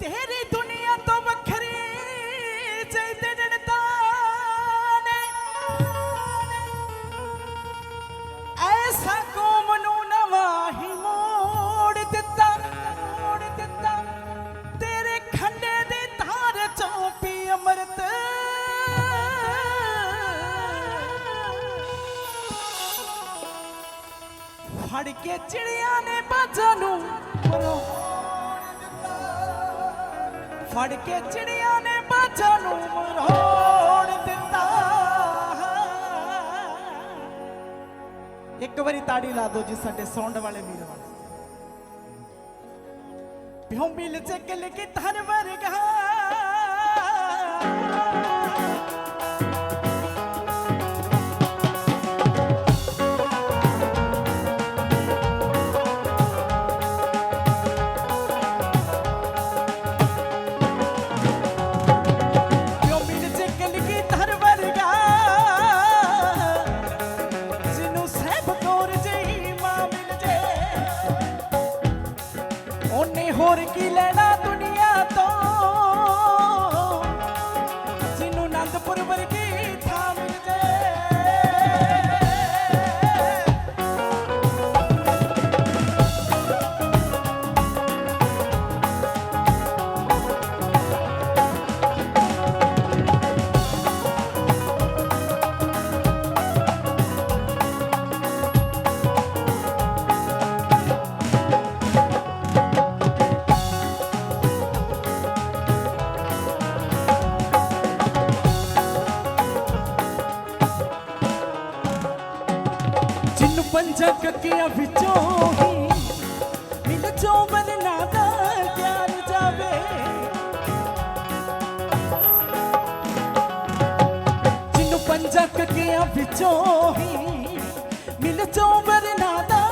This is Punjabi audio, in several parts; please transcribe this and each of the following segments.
ਤੇਰੀ ਦੁਨੀਆ ਤੋਂ ਵੱਖਰੀ ਚਾਹੀਦੇ ਜੜਤਾ ਨੇ ਐਸਾ ਕੌਮ ਨੂੰ ਨਵਾਂ ਹੀ ਮੋੜ ਦਿੱਤਾ ਮੋੜ ਦਿੱਤਾ। ਤੇਰੇ ਖੰਡੇ ਦੀ ਧਾਰ ਚੋਂ ਪੀ ਅੰਮ੍ਰਿਤ। ਫੜ ਕੇ ਚਿੜੀਆਂ ਨੇ ਬਾਜਾਂ ਨੂੰ ਫੜ ਕੇ ਚਿੜੀਆਂ ਨੇ ਬਾਜਾ ਨੂੰ ਮਰੋੜ ਦਿੱਤਾ। ਇੱਕ ਵਾਰੀ ਤਾੜੀ ਲਾ ਦਿਓ ਜੀ ਸਾਡੇ ਸੌਂਡ ਵਾਲੇ ਵੀਰ ਵਾਲੇ। ਪਿਓ ਮਿਲ ਚ ਕਿਲ ਕੀ ਵਰਗਾ। ਜਿੰਨੂੰ ਪੰਜਾਂ ਕੱਕਿਆਂ ਵਿੱਚੋਂ ਹੀ ਮਿਲ ਚੋਬਨ ਨਾ ਦਾ ਗਿਆਨ ਜਾਵੇ। ਜਿੰਨੂੰ ਪੰਜਾਂ ਕੱਕਿਆਂ ਵਿੱਚੋਂ ਹੀ ਮਿਲ ਚੋਬਨ ਨਾ ਦਾ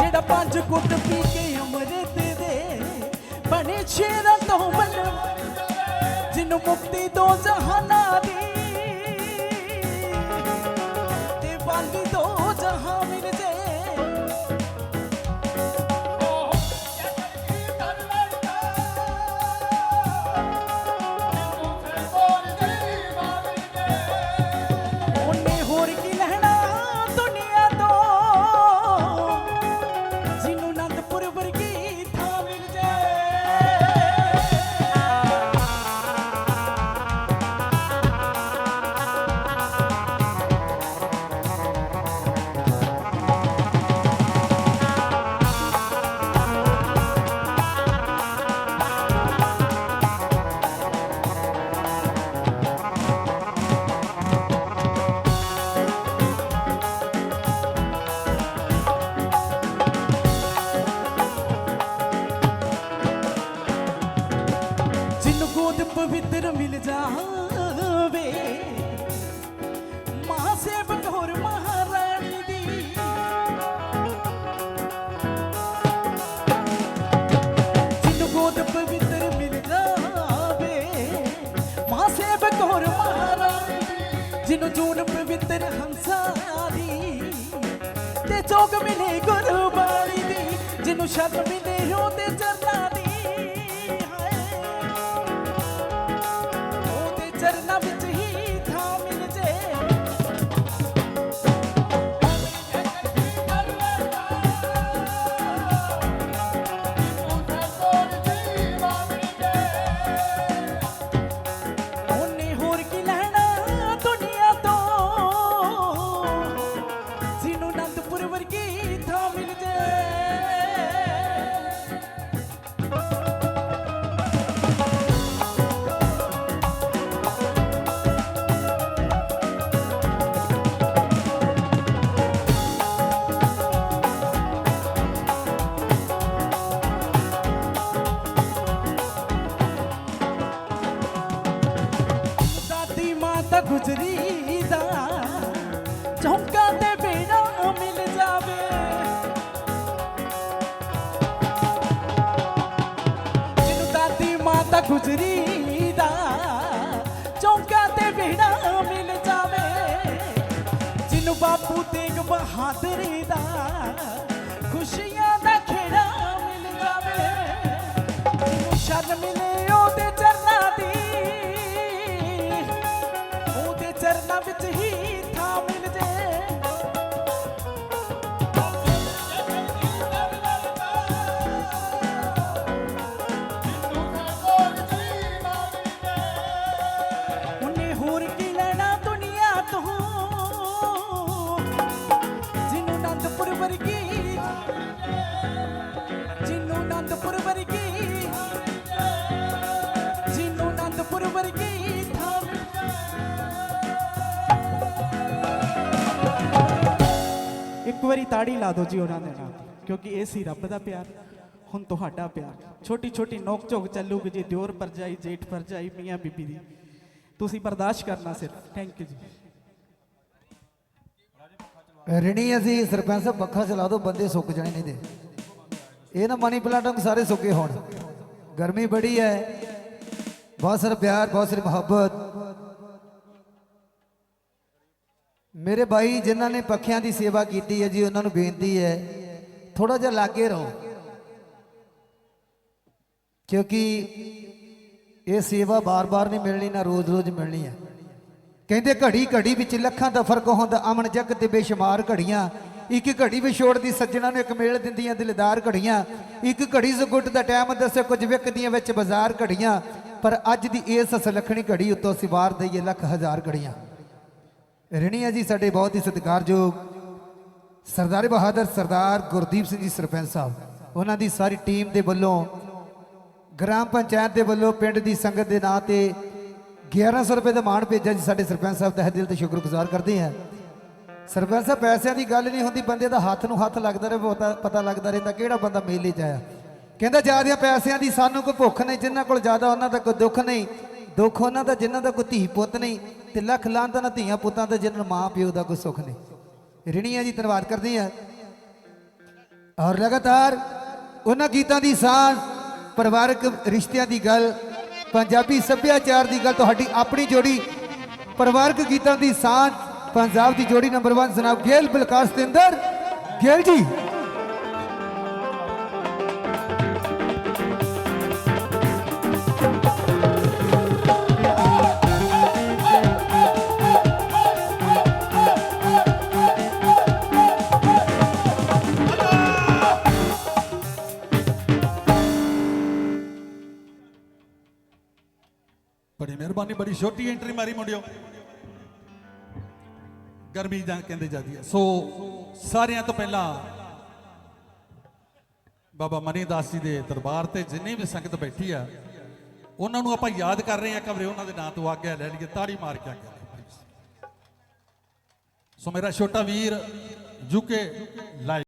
ਜਿਹੜਾ ਪੰਜ ਕੁੱਟ ਪੀ ਕੇ ਅੰਮ੍ਰਿਤ ਦੇ। ਬਣੇ ਸ਼ੇਰਾਂ ਤੋਂ ਬਨ। ਜਿਹਨੂੰ ਮੁਕਤੀ ਦੋ ਜਹਾਨਾਂ ਦੀ। ਜੂਨ ਪਵਿੱਤਰ ਹੰਸਾ ਦੀ ਤੇ ਚੋਗ ਮਿਲੇ ਗੁਰਬਾਣੀ ਦੀ ਜਿਨੂੰ ਸ਼ਰਨ ਮਿਲੇ ਉਹਦੇ ਚਰਨਾਂ ਮਾਤਾ ਗੁਜਰੀ ਦਾ ਚੌਂਕਾਂ ਤੇ ਬੇੜਾ ਮਿਲ ਜਾਵੇ ਜਿਹਨੂੰ ਦਾਦੀ ਮਾਤਾ ਗੁਜਰੀ ਦਾ ਚੌਂਕਾਂ ਤੇ ਬੇੜਾ ਮਿਲ ਜਾਵੇ ਜਿਹਨੂੰ ਬਾਪੂ ਤੇਗ ਬਹਾਦਰ ਦਾ ਖੁਸ਼ੀਆਂ ਦਾ ਖੇੜਾ ਮਿਲ ਜਾਵੇ ਜਿਹਨੂੰ ਮਿਲੇ ਜਿਹਨੂੰ ਵਰਗੀ ਇੱਕ ਵਾਰੀ ਤਾੜੀ ਲਾ ਦਿਓ ਜੀ ਉਹਨਾਂ ਦੇ ਨਾਲ ਕਿਉਂਕਿ ਇਹ ਸੀ ਰੱਬ ਦਾ ਪਿਆਰ, ਹੁਣ ਤੁਹਾਡਾ ਪਿਆਰ। ਛੋਟੀ ਛੋਟੀ ਨੋਕ ਝੋਕ ਚੱਲੂਗੀ ਜੀ, ਦਿਓਰ ਪਰਜਾਈ, ਜੇਠ ਪਰਜਾਈ, ਮੀਆਂ ਬੀਬੀ ਦੀ। ਤੁਸੀਂ ਬਰਦਾਸ਼ਤ ਕਰਨਾ ਸਿਰਫ ਥੈਂਕ ਯੂ ਜੀ। ਰਿਣੀ ਅਸੀਂ ਸਰਪੰਚ ਸਾਹਿਬ, ਪੱਖਾ ਚਲਾ ਦੋ ਬੰਦੇ ਸੁੱਕ ਜਾਣੇ ਨਹੀਂ ਦੇ ਇਹ ਨਾ ਮਨੀ ਪਲਾਟਮ ਸਾਰੇ ਸੁੱਕੇ ਹੋਣ। ਗਰਮੀ ਬੜੀ ਹੈ। ਬਹੁਤ ਸਾਰਾ ਪਿਆਰ ਬਹੁਤ ਸਾਰੀ ਮੁਹੱਬਤ ਮੇਰੇ ਭਾਈ ਜਿਨ੍ਹਾਂ ਨੇ ਪੱਖਿਆਂ ਦੀ ਸੇਵਾ ਕੀਤੀ ਹੈ ਜੀ ਉਹਨਾਂ ਨੂੰ ਬੇਨਤੀ ਹੈ ਥੋੜਾ ਜਿਹਾ ਲਾਗੇ ਰਹੋ ਕਿਉਂਕਿ ਇਹ ਸੇਵਾ ਬਾਰ-ਬਾਰ ਨਹੀਂ ਮਿਲਣੀ ਨਾ ਰੋਜ਼-ਰੋਜ਼ ਮਿਲਣੀ ਹੈ ਕਹਿੰਦੇ ਘੜੀ ਘੜੀ ਵਿੱਚ ਲੱਖਾਂ ਦਾ ਫ਼ਰਕ ਹੁੰਦਾ ਅਮਨ ਜਗ ਤੇ ਬੇਸ਼ੁਮਾਰ ਘੜੀਆਂ ਇੱਕ ਘੜੀ ਵਿਛੋੜਦੀ ਸੱਜਣਾ ਨੂੰ ਇੱਕ ਮੇਲ ਦਿੰਦੀਆਂ ਦਿਲਦਾਰ ਘੜੀਆਂ ਇੱਕ ਘੜੀ ਜ਼ਗੁੱਟ ਦਾ ਟਾਈਮ ਦੱਸੇ ਕੁਝ ਵਿਕਦੀਆਂ ਵਿੱਚ ਬਾਜ਼ਾਰ ਘੜੀਆਂ ਪਰ ਅੱਜ ਦੀ ਇਸ ਸਲਖਣੀ ਘੜੀ ਉੱਤੋਂ ਅਸੀਂ ਵਾਰ ਦਈਏ ਲੱਖ ਹਜ਼ਾਰ ਘੜੀਆਂ। ਰਣੀਆ ਜੀ, ਸਾਡੇ ਬਹੁਤ ਹੀ ਸਤਿਕਾਰਯੋਗ ਸਰਦਾਰ ਬਹਾਦਰ, ਸਰਦਾਰ ਗੁਰਦੀਪ ਸਿੰਘ ਜੀ ਸਰਪੰਚ ਸਾਹਿਬ, ਉਹਨਾਂ ਦੀ ਸਾਰੀ ਟੀਮ ਦੇ ਵੱਲੋਂ, ਗ੍ਰਾਮ ਪੰਚਾਇਤ ਦੇ ਵੱਲੋਂ, ਪਿੰਡ ਦੀ ਸੰਗਤ ਦੇ ਨਾਂ ਤੇ 1100 ਰੁਪਏ ਦਾ ਮਾਣ ਭੇਜਿਆ ਜੀ ਸਾਡੇ ਸਰਪੰਚ ਸਾਹਿਬ, ਤਹਿ ਦਿਲ ਤੇ ਸ਼ੁਕਰਗੁਜ਼ਾਰ ਕਰਦੇ ਹਾਂ। ਸਰਪੰਚ ਸਾਹਿਬ, ਪੈਸਿਆਂ ਦੀ ਗੱਲ ਨਹੀਂ ਹੁੰਦੀ, ਬੰਦੇ ਦਾ ਹੱਥ ਨੂੰ ਹੱਥ ਲੱਗਦਾ ਰਹੇ ਪਤਾ ਪਤਾ ਲੱਗਦਾ ਰਹਿੰਦਾ ਕਿਹੜਾ ਬੰਦਾ ਮੇਲੇ 'ਚ ਆਇਆ। ਕਹਿੰਦਾ ਜ਼ਿਆਦਾ ਪੈਸਿਆਂ ਦੀ ਸਾਨੂੰ ਕੋਈ ਭੁੱਖ ਨਹੀਂ, ਜਿਨ੍ਹਾਂ ਕੋਲ ਜ਼ਿਆਦਾ ਉਹਨਾਂ ਦਾ ਕੋਈ ਦੁੱਖ ਨਹੀਂ। ਦੁੱਖ ਉਹਨਾਂ ਦਾ, ਜਿਨ੍ਹਾਂ ਦਾ ਕੋਈ ਧੀ ਪੁੱਤ ਨਹੀਂ। ਤੇ ਲੱਖ ਲਾਂਤਾਂ ਨਾ ਧੀਆਂ ਪੁੱਤਾਂ ਤੇ ਜਿਨ੍ਹਾਂ ਨੂੰ ਮਾਂ ਪਿਓ ਦਾ ਕੋਈ ਸੁੱਖ ਨਹੀਂ। ਰਿਣੀਆਂ ਜੀ ਧੰਨਵਾਦ ਕਰਦੇ ਹਾਂ ਔਰ ਲਗਾਤਾਰ ਉਹਨਾਂ ਗੀਤਾਂ ਦੀ ਸਾਂਝ ਪਰਿਵਾਰਕ ਰਿਸ਼ਤਿਆਂ ਦੀ ਗੱਲ, ਪੰਜਾਬੀ ਸੱਭਿਆਚਾਰ ਦੀ ਗੱਲ, ਤੁਹਾਡੀ ਆਪਣੀ ਜੋੜੀ, ਪਰਿਵਾਰਕ ਗੀਤਾਂ ਦੀ ਸਾਂਝ ਪੰਜਾਬ ਦੀ ਜੋੜੀ ਨੰਬਰ 1 ਜਨਾਬ ਗੇਲ ਬਲਕਾਰ ਸਤਿੰਦਰ। ਗੇਲ ਜੀ। ਬੜੀ ਮਿਹਰਬਾਨੀ, ਬੜੀ ਛੋਟੀ ਐਂਟਰੀ ਮਾਰੀ ਮੁੰਡਿਓ। ਗਰਮੀ ਜਾਂ ਕਹਿੰਦੇ ਜਾਂਦੀ ਹੈ ਸੋ ਸਾਰਿਆਂ ਤੋਂ ਪਹਿਲਾਂ ਬਾਬਾ ਮਨੀ ਦਾਸ ਜੀ ਦੇ ਦਰਬਾਰ ਤੇ ਜਿੰਨੀ ਵੀ ਸੰਗਤ ਬੈਠੀ ਆ, ਉਹਨਾਂ ਨੂੰ ਆਪਾਂ ਯਾਦ ਕਰ ਰਹੇ ਆ ਕਮਰੇ ਉਹਨਾਂ ਦੇ ਨਾਂ ਤੋਂ ਆਗਿਆ ਲੈ ਲਈਏ, ਤਾੜੀ ਮਾਰ ਕੇ ਆਗਿਆ ਸੋ ਮੇਰਾ ਛੋਟਾ ਵੀਰ ਜੁਕੇ ਲਾਈਵ